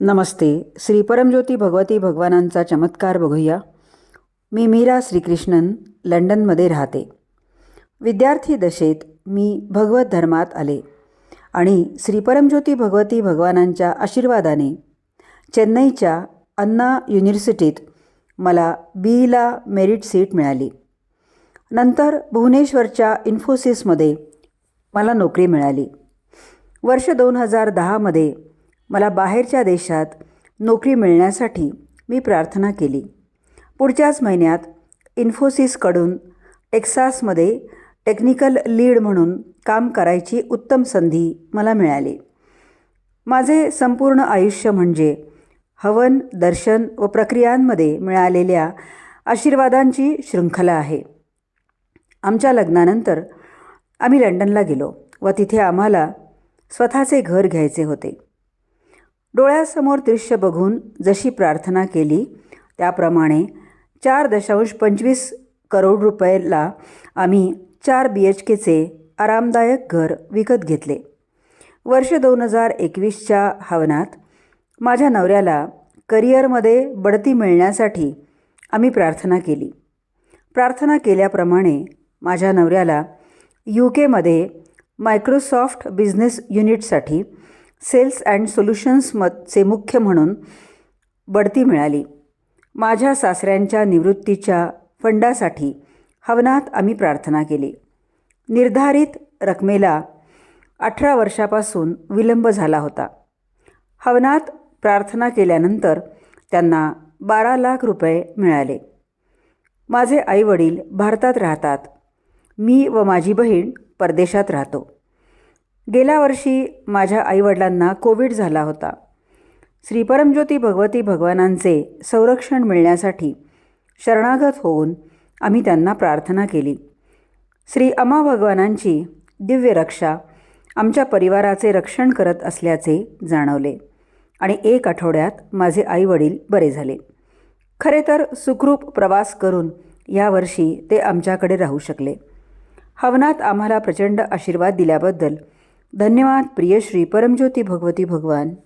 नमस्ते. श्री परमज्योती भगवती भगवानांचा चमत्कार बघूया. मी मीरा श्रीकृष्णन लंडनमध्ये राहते. विद्यार्थी दशेत मी भगवत धर्मात आले आणि श्री परमज्योती भगवती भगवानांच्या आशीर्वादाने चेन्नईच्या अन्ना युनिव्हर्सिटीत मला बीला मेरिट सीट मिळाली. नंतर भुवनेश्वरच्या इन्फोसिसमध्ये मला नोकरी मिळाली. वर्ष दोन हजार दहामध्ये मला बाहेरच्या देशात नोकरी मिळण्यासाठी मी प्रार्थना केली. पुढच्याच महिन्यात इन्फोसिसकडून टेक्सासमध्ये टेक्निकल लीड म्हणून काम करायची उत्तम संधी मला मिळाली. माझे संपूर्ण आयुष्य म्हणजे हवन दर्शन व प्रक्रियांमध्ये मिळालेल्या आशीर्वादांची शृंखला आहे. आमच्या लग्नानंतर आम्ही लंडनला गेलो व तिथे आम्हाला स्वतःचे घर घ्यायचे होते. डोळ्यासमोर दृश्य बघून जशी प्रार्थना केली त्याप्रमाणे चार दशांश पंचवीस करोड रुपयाला आम्ही चार बी एच केचे आरामदायक घर विकत घेतले. वर्ष दोन हजार एकवीसच्या हवनात माझ्या नवऱ्याला करिअरमध्ये बढती मिळण्यासाठी आम्ही प्रार्थना केली. प्रार्थना केल्याप्रमाणे माझ्या नवऱ्याला यू केमध्ये मायक्रोसॉफ्ट बिझनेस युनिटसाठी सेल्स अँड सोल्युशन्समचे मुख्य म्हणून बढती मिळाली. माझ्या सासऱ्यांच्या निवृत्तीच्या फंडासाठी हवनात आम्ही प्रार्थना केली. निर्धारित रकमेला अठरा वर्षापासून विलंब झाला होता. हवनात प्रार्थना केल्यानंतर त्यांना बारा लाख रुपये मिळाले. माझे आईवडील भारतात राहतात. मी व माझी बहीण परदेशात राहतो. गेल्या वर्षी माझ्या आईवडिलांना कोविड झाला होता. श्री परमज्योती भगवती भगवानांचे संरक्षण मिळण्यासाठी शरणागत होऊन आम्ही त्यांना प्रार्थना केली. श्री अमा भगवानांची दिव्य रक्षा आमच्या परिवाराचे रक्षण करत असल्याचे जाणवले आणि एक आठवड्यात माझे आईवडील बरे झाले. खरे तर सुखरूप प्रवास करून यावर्षी ते आमच्याकडे राहू शकले. हवनात आम्हाला प्रचंड आशीर्वाद दिल्याबद्दल धन्यवाद प्रिय श्री परमज्योती भगवती भगवान.